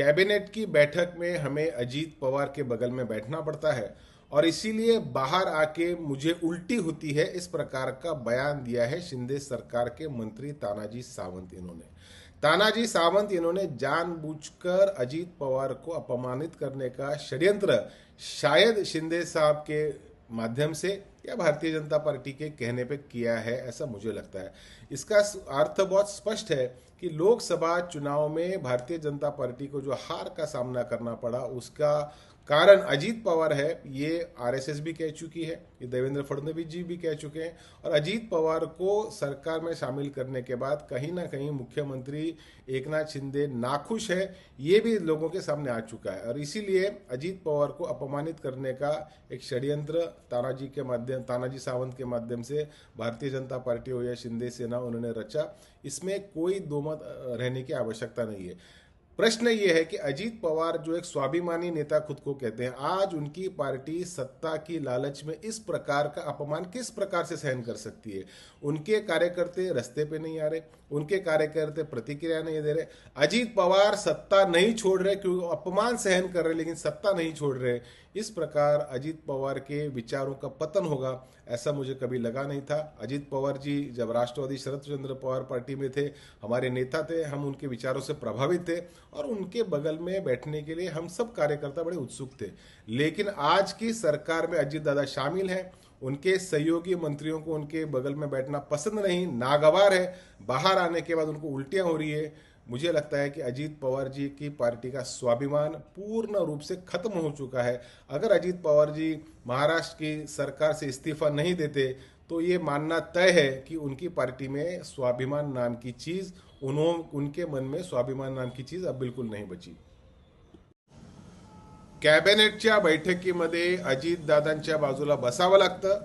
Cabinet की बैठक में हमें अजीत पवार के बगल में बैठना पड़ता है और इसीलिए बाहर आके मुझे उल्टी होती है इस प्रकार का बयान दिया है शिंदे सरकार के मंत्री तानाजी सावंत इन्होंने। तानाजी सावंत इन्होंने जानबूझकर अजीत पवार को अपमानित करने का षड्यंत्र शायद शिंदे साहब के माध्यम से या भारतीय जनता पार्टी के कहने पे किया है, ऐसा मुझे लगता है। इसका अर्थ बहुत स्पष्ट है कि लोकसभा चुनाव में भारतीय जनता पार्टी को जो हार का सामना करना पड़ा, उसका कारण अजीत पवार है, ये आरएसएस भी कह चुकी है, ये देवेंद्र फडणवीस जी भी कह चुके हैं। और अजीत पवार को सरकार में शामिल करने के बाद कहीं ना कहीं मुख्यमंत्री एकनाथ शिंदे नाखुश है, ये भी लोगों के सामने आ चुका है। और इसीलिए अजीत पवार को अपमानित करने का एक षड्यंत्र तानाजी के माध्यम तानाजी सावंत के माध्यम से भारतीय जनता पार्टी हो या शिंदे सेना, उन्होंने रचा। इसमें कोई दोमत रहने की आवश्यकता नहीं है। प्रश्न ये है कि अजीत पवार जो एक स्वाभिमानी नेता खुद को कहते हैं, आज उनकी पार्टी सत्ता की लालच में इस प्रकार का अपमान किस प्रकार से सहन कर सकती है? उनके कार्यकर्ते रस्ते पे नहीं आ रहे, उनके कार्यकर्ते प्रतिक्रिया नहीं दे रहे। अजीत पवार सत्ता नहीं छोड़ रहे, क्योंकि अपमान सहन कर रहे, लेकिन सत्ता नहीं छोड़ रहे। इस प्रकार अजीत पवार के विचारों का पतन होगा, ऐसा मुझे कभी लगा नहीं था। अजीत पवार जी जब राष्ट्रवादी शरद चंद्र पवार पार्टी में थे, हमारे नेता थे, हम उनके विचारों से प्रभावित थे। और उनके बगल में बैठने के लिए हम सब कार्यकर्ता बड़े उत्सुक थे। लेकिन आज की सरकार में अजीत दादा शामिल हैं। उनके सहयोगी मंत्रियों को उनके बगल में बैठना पसंद नहीं, नागवार है। बाहर आने के बाद उनको उल्टियाँ हो रही है। मुझे लगता है कि अजीत पवार जी की पार्टी का स्वाभिमान पूर्ण रूप से खत्म हो चुका है। अगर अजीत पवार जी महाराष्ट्र की सरकार से इस्तीफा नहीं देते तो ये मानना तय है कि उनकी पार्टी में स्वाभिमान नाम की चीज़ उन्हों उनके मन में स्वाभिमान नाम की चीज अब बिल्कुल नहीं बची। कॅबिनेटच्या बैठकीमध्ये अजितदादांच्या बाजूला बसावं लागतं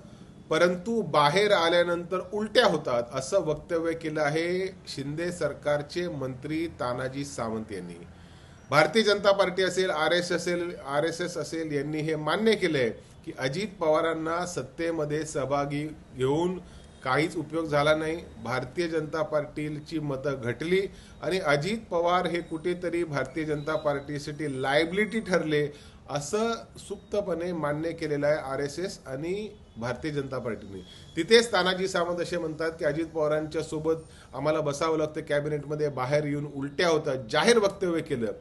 परंतु बाहेर आल्यानंतर उलट्या होतात असं वक्तव्य केलं आहे शिंदे सरकारचे मंत्री तानाजी सावंत यांनी. भारतीय जनता पार्टी असेल आर एस असेल आर एस एस असेल यांनी हे मान्य केलंय की अजित पवारांना सत्तेमध्ये सहभागी घेऊन काहीच उपयोग झाला नाही. भारतीय जनता पार्टीची मतं घटली आणि अजित पवार हे कुठेतरी भारतीय जनता पार्टीसाठी लायबिलिटी ठरले असं सुप्तपणे मान्य केलेलं आहे आर एस एस आणि भारतीय जनता पार्टीने. तिथेच तानाजी सावंत असे म्हणतात की अजित पवारांच्या सोबत आम्हाला बसावं लागतं. कॅबिनेटमध्ये बाहेर येऊन उलट्या होतात. जाहीर वक्तव्य केलं.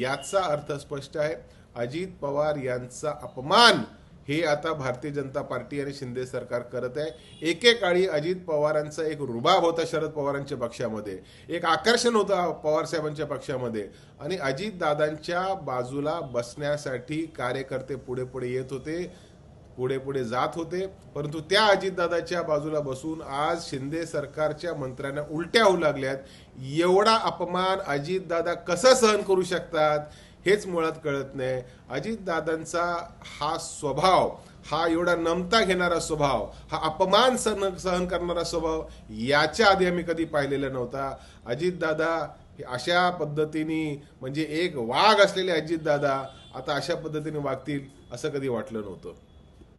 याचा अर्थ स्पष्ट आहे. अजित पवार यांचा अपमान हे आता भारतीय जनता पार्टी आणि शिंदे सरकार करत आहे. एकेकाळी अजित पवारांचा एक रुबाब होता शरद पवारांच्या पक्षामध्ये. एक आकर्षण होतं पवार साहेबांच्या पक्षामध्ये. आणि अजित दादांच्या बाजूला बसण्यासाठी कार्यकर्ते पुढे पुढे येत होते पुढे पुढे जात होते. परंतु त्या अजितदादाच्या बाजूला बसून आज शिंदे सरकारच्या मंत्र्यांना उलट्या होऊ लागल्यात. एवढा अपमान अजितदादा कसं सहन करू शकतात? हेच मुळात कळत नाही. अजितदादांचा हा स्वभाव हा एवढा नमता घेणारा स्वभाव हा अपमान सहन सहन करणारा स्वभाव याच्या आधी आम्ही कधी पाहिलेला नव्हता. अजितदादा अशा पद्धतीने म्हणजे एक वाघ असलेले अजितदादा आता अशा पद्धतीने वागतील असं कधी वाटलं नव्हतं.